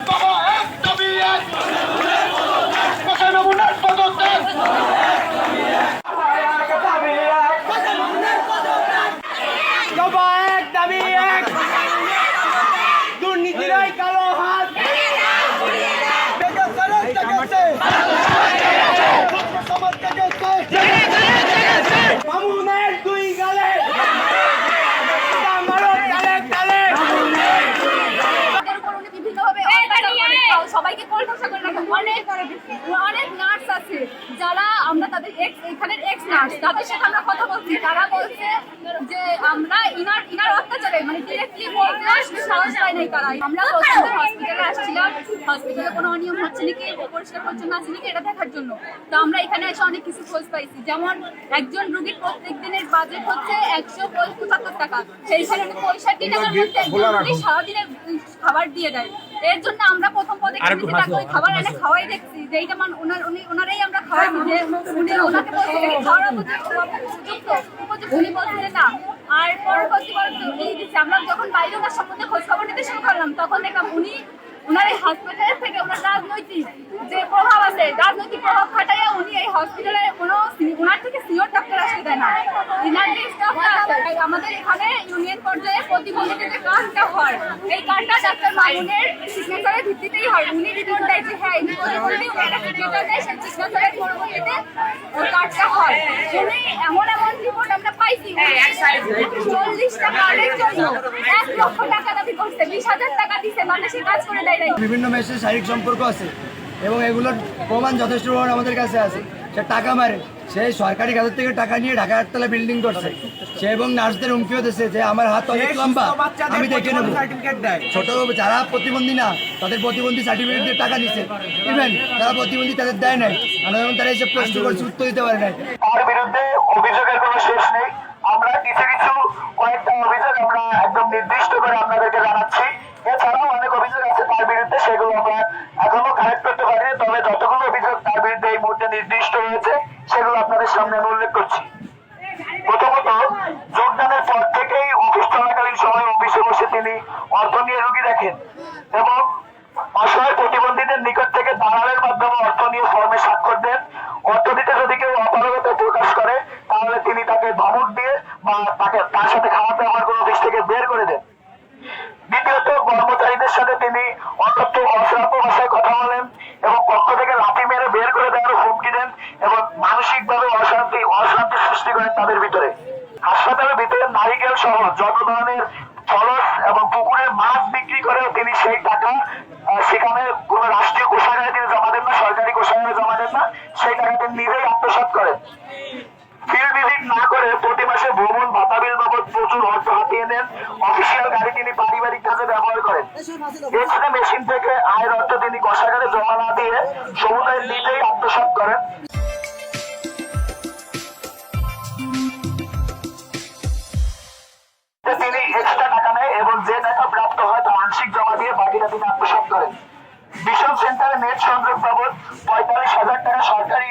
বাবা এক দাবি এক কোথায় নমুনার পদত্যাগ দফা এক দাবি এক দুর্নীতির ওই কালো হাত থেকে সরে থেকে সমাজ থেকে মামুনের দুই গালে মারো তালে তালে তাদের উপর উনি বিভিন্নভাবে অত্যাচার করেন। করে অনেক অনেক নার্স আছে যারা আমরা তাদের এক্স এখানের এক্স নার্স। তাদের সাথে আমরা কথা বলছি। তারা বলছে যে আমরা ইনার ইনার অত্যাচারে মানে ডিরেক্টলি বলতে সাহস পাই নাই তারা। আমরা হসপিটালে আসছিলাম। হসপিটালে কোনো অনিয়ম হচ্ছে নাকি? পরিষ্কার পরিচ্ছন্ন আছে নাকি? এটা দেখার জন্য। তো আমরা এখানে এসে অনেক কিছু খোঁজ পাইছি। যেমন একজন রুগীর প্রত্যেক দিনের বাজেট হচ্ছে একশো পঁচাত্তর টাকা। সেইখানে পঁয়ষট্টি টাকার মধ্যে সারাদিনের খাবার দিয়ে দেয়। এর জন্য আমরা প্রথম পদে কমিটি টাকা ওই খাবার এনে খাওয়াই দেখছি। যে এইটা মান ওনার উনি ওনারাই আমরা খাওয়াই যে উনি ওনাকে বলছি যে খাওয়ার উপযুক্ত উপযুক্ত উপযুক্ত উনি বলছেন যে না। আর পরবর্তী এই দিচ্ছে আমরা যখন বাইরে ওনার সম্বন্ধে খোঁজ খবর নিতে শুরু করলাম তখন দেখলাম উনি ওনার এই হসপিটাল থেকে ওনার রাজনৈতিক যে প্রভাব আছে রাজনৈতিক প্রভাব খাটাইয়া উনি এই হসপিটালে কোনো ওনার থেকে সিওর ডাক্তার আসতে দেয় না। ইনার যে স্টাফটা আমাদের এখানে ইউনিয়ন প্রতিবন্ধীদের হয়। এই ডাক্তার মামুনের সিগনেচারের ভিত্তিতেই হয়। উনি রিপোর্ট দেয় যে হ্যাঁ ইনি প্রতিবন্ধী উনি একটা সিগনেচার দেয় সেই সিগনেচারের পরবর্তীতে ওই কাজটা হয়। উনি এমন এমন রিপোর্ট আমরা পাইছি। চল্লিশটা কার্ডের জন্য এক লক্ষ টাকা দাবি করছে বিশ হাজার টাকা দিছে মানুষের কাজ করে দেয় নাই। বিভিন্ন মেসের শারীরিক সম্পর্ক আছে এবং এগুলোর প্রমাণ যথেষ্ট প্রমাণ আমাদের কাছে আছে। সে টাকা মারে। সে সরকারি কাজের থেকে টাকা নিয়ে ঢাকা আটতলা বিল্ডিং করছে। সে এবং নার্সদের হুমকিও দিচ্ছে যে আমার হাত অনেক লম্বা আমি দেখে নেব। ছোট যারা প্রতিবন্ধী না তাদের প্রতিবন্ধী সার্টিফিকেট দিয়ে টাকা নিচ্ছে। ইভেন যারা প্রতিবন্ধী তাদের দেয় নাই। আমরা যখন তারা এসে প্রশ্ন করছে উত্তর দিতে পারে নাই। তার বিরুদ্ধে অভিযোগের কোনো শেষ নেই। আমরা কিছু কিছু কয়েকটা অভিযোগ আমরা একদম নির্দিষ্ট করে আপনাদেরকে জানাচ্ছি। এছাড়াও অনেক অভিযোগ আছে তার বিরুদ্ধে সেগুলো আমরা এখনও কালেক্ট করতে পারিনি। তবে যতগুলো অভিযোগ তার বিরুদ্ধে এই মুহূর্তে নির্দিষ্ট অর্থ নিয়ে রুগী দেখেন। এবং অসহায় প্রতিবন্ধীদের নিকট থেকে দালালের মাধ্যমে অর্থ নিয়ে ফর্মে স্বাক্ষর দেন। অর্থ দিতে যদি কেউ অপারগতা প্রকাশ করে, তাহলে তিনি তাকে ধমক দিয়ে বা তাকে তার সাথে খারাপ আমার কোনো অফিস থেকে বের করে দেন। দ্বিতীয়ত, কর্মচারীদের সাথে তিনি অত্যন্ত অশ্রাব্য ভাষায় কথা বলেন। এবং পুকুরের মাছ বিক্রি করে তিনি সেই টাকা সেখানে কোন রাষ্ট্রীয় কোষাগারে তিনি জমা দেন না, সরকারি কোষাগারে জমা দেন না, সেই টাকা তিনি নিজেই আত্মসাৎ করেন। ফিল্ড ভিজিট না করে প্রতি মাসে ভ্রমণ, ভাতা বিল বাবদ প্রচুর অর্থ হাতিয়ে নেন। অফিসিয়াল গাড়ি তিনি পারিবারিক কাজে ব্যবহার করেন। এছাড়া মেশিন থেকে আয়ের অর্থ তিনি কোষাগারে জমা না দিয়ে সমুদায় নিজেই আত্মসাৎ করেন। সংযোগ বাবদ পঁয়তাল্লিশ হাজার টাকা সরকারি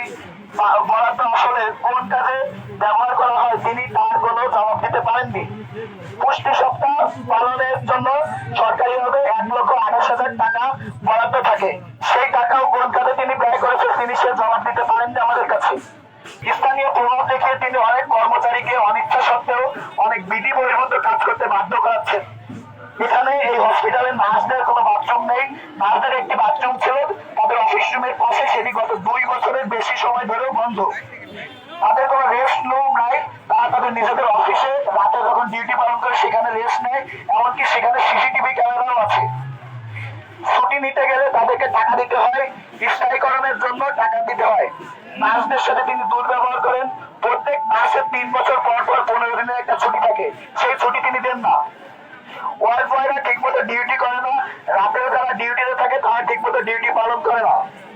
বরাদ্দ আসলে কোন কাজে ব্যবহার করা হয় তিনি তার কোনো জবাব দিতে পারেননি। পুষ্টি সপ্তাহ পালনের জন্য সরকারিভাবে এক লক্ষ আঠাশ হাজার টাকা বরাদ্দ থাকে। সেই টাকাও কোন কাজে তিনি ব্যয় করেছেন, তিনি সে জবাব দিতে পারেননি আমাদের কাছে। স্থানীয় প্রভাব দেখিয়ে তিনি অনেক কর্মচারীকে অনিচ্ছা সত্ত্বেও অনেক বিধি বহির্ভূত কাজ করতে বাধ্য করাচ্ছেন। এখানে এই হসপিটালে নার্সদের কোনো বাথরুম নেই নার্সদের একটি বাথরুম ছিল তাদের অফিস রুমের পাশে সেটি গত দুই বছরের বেশি সময় ধরেও বন্ধ। তাদের কোনো রেস্ট রুম নাই। তারা তাদের নিজেদের অফিসে রাতে যখন ডিউটি পালন করে সেখানে রেস্ট নেয়। এমনকি সেখানে সিসিটিভি ক্যামেরাও আছে। ছুটি নিতে গেলে তাদেরকে টাকা দিতে হয়। স্থায়ীকরণের জন্য টাকা দিতে হয়। নার্সদের সাথে তিনি দুর্ব্যবহার করেন। প্রত্যেক নার্সের তিন বছর পর পর পনেরো দিনের একটা ছুটি থাকে। সেই ছুটি তিনি দেন না। ওয়ার্ড বয়রা ঠিক মতো ডিউটি করে না। রাতেও যারা ডিউটিতে থাকে, তারা ঠিক মতো ডিউটি পালন করে না।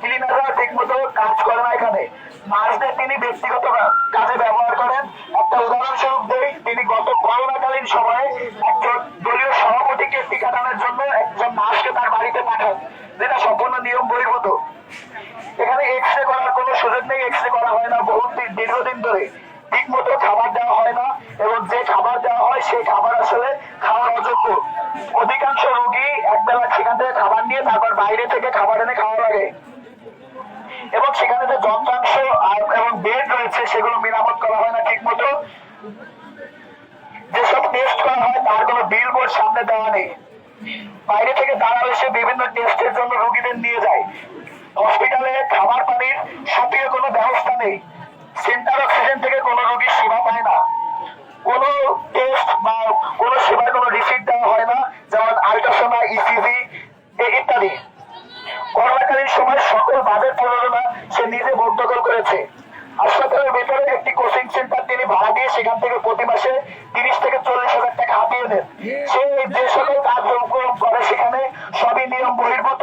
ক্লিনাররা ঠিক মতো কাজ করে না এখানে। নার্সদের তিনি ব্যক্তিগত কাজে ব্যবহার করেন। একটা উদাহরণস্বরূপ দেই, তিনি গত করোনাকালীন সময়ে একজন দলীয় সভাপতিকে টিকাদানের জন্য একজন নার্সকে তার বাড়িতে পাঠান, যেটা সম্পূর্ণ নিয়ম বহির্ভূত এখানে এক্স রে করার কোনো সুযোগ নেই এক্স রে করা হয় না বহু দীর্ঘদিন ধরে। ঠিক মতো খাবার দেওয়া হয় না, এবং যে খাবার দেওয়া হয়, সেই খাবার আসলে খাওয়ার অযোগ্য। অধিকাংশ রোগী একবেলা সেখান থেকে খাবার নিয়ে তারপর বাইরে থেকে খাবার এনে খাওয়া লাগে। এবং সেখানে যে যন্ত্রাংশ এবং বেড রয়েছে, সেগুলো মেরামত করা হয় না ঠিক মতো যেসব টেস্ট করা হয়, তার কোনো বিল বোর্ড সামনে দেওয়া নেই। বাইরে থেকে তারা এসে বিভিন্ন টেস্টের জন্য রোগীদের নিয়ে যায়। হসপিটালে খাবার পানির সুপিয়ে কোনো ব্যবস্থা নেই। সেন্টার অক্সিজেন থেকে কোনো রোগী সেবা পায় না। কোনো টেস্ট বা কোনো সেবার কোনো রিসিপ্ট দেওয়া হয় না। আল্ট্রাসোনা ইসিজি ইত্যাদি। করোনাকালীন সময় সকল বাজেট প্রযোজনা সে নিজে বদ্ধকল করেছে। হাসপাতালের ভিতরে একটি কোচিং সেন্টার তিনি ভাড়া দিয়ে সেখান থেকে প্রতি মাসে তিরিশ থেকে চল্লিশ হাজার টাকা হাতিয়ে নেন সে যে সকল কার্যক্রম করে সেখানে সবই নিয়ম বহির্ভূত।